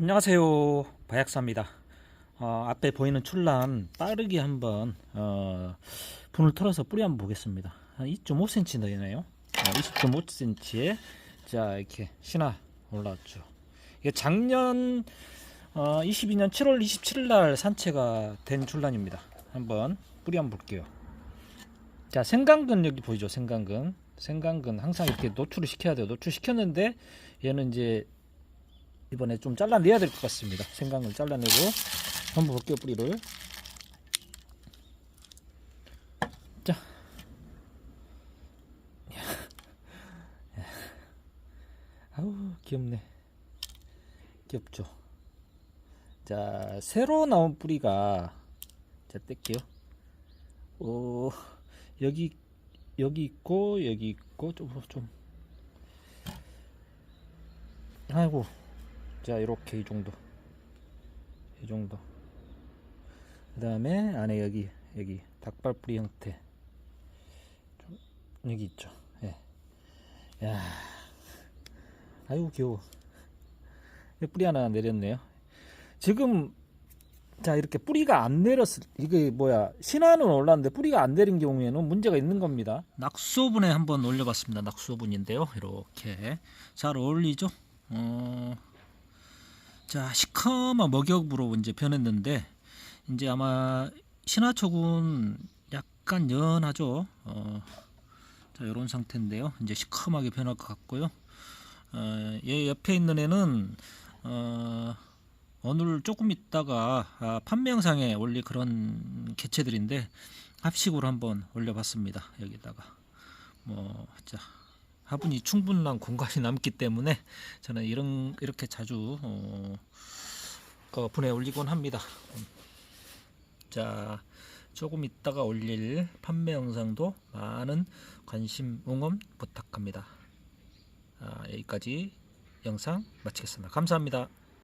안녕하세요. 바약사입니다. 어, 앞에 보이는 출란 빠르게 한번 어, 분을 털어서 뿌리 한번 보겠습니다. 한 2.5cm 되네요. 어, 20.5cm에 자 이렇게 신화 올라왔죠. 이게 작년 어, 22년 7월 27일 날 산채가 된 출란입니다. 한번 뿌리 한번 볼게요. 자 생강근 여기 보이죠? 생강근. 생강근 항상 이렇게 노출을 시켜야 돼요. 노출 시켰는데 얘는 이제 이번에 좀 잘라내야 될 것 같습니다. 생강을 잘라내고 한번 볼게요 뿌리를. 자, 아우 귀엽네. 귀엽죠. 자 새로 나온 뿌리가 자 뗄게요. 오 여기 여기 있고 여기 있고 좀 좀. 아이고 자 이렇게 이 정도. 이 정도. 그 다음에 안에 여기 여기 닭발뿌리 형태. 좀 여기 있죠. 예. 야. 아이고 귀여워. 뿌리 하나 내렸네요. 지금 자 이렇게 뿌리가 안 내렸을 이게 뭐야? 신화는 올랐는데 뿌리가 안 내린 경우에는 문제가 있는 겁니다. 낙수분에 한번 올려봤습니다. 낙수분인데요. 이렇게 잘 어울리죠? 어... 자 시커먼 먹역으로 이제 변했는데 이제 아마 신화초군 약간 연하죠. 어, 자 이런 상태인데요. 이제 시커멓게 변할 것 같고요. 어, 얘 옆에 있는 애는 어, 오늘 조금 있다가 아, 판매 영상에 올릴 그런 개체들인데 합식으로 한번 올려봤습니다. 여기다가 뭐 자 화분이 충분한 공간이 남기 때문에 저는 이런 이렇게 자주 어, 어, 분해 올리곤 합니다. 음. 자 조금 있다가 올릴 판매 영상도 많은 관심 응원 부탁합니다. 아, 여기까지 영상 마치겠습니다. 감사합니다.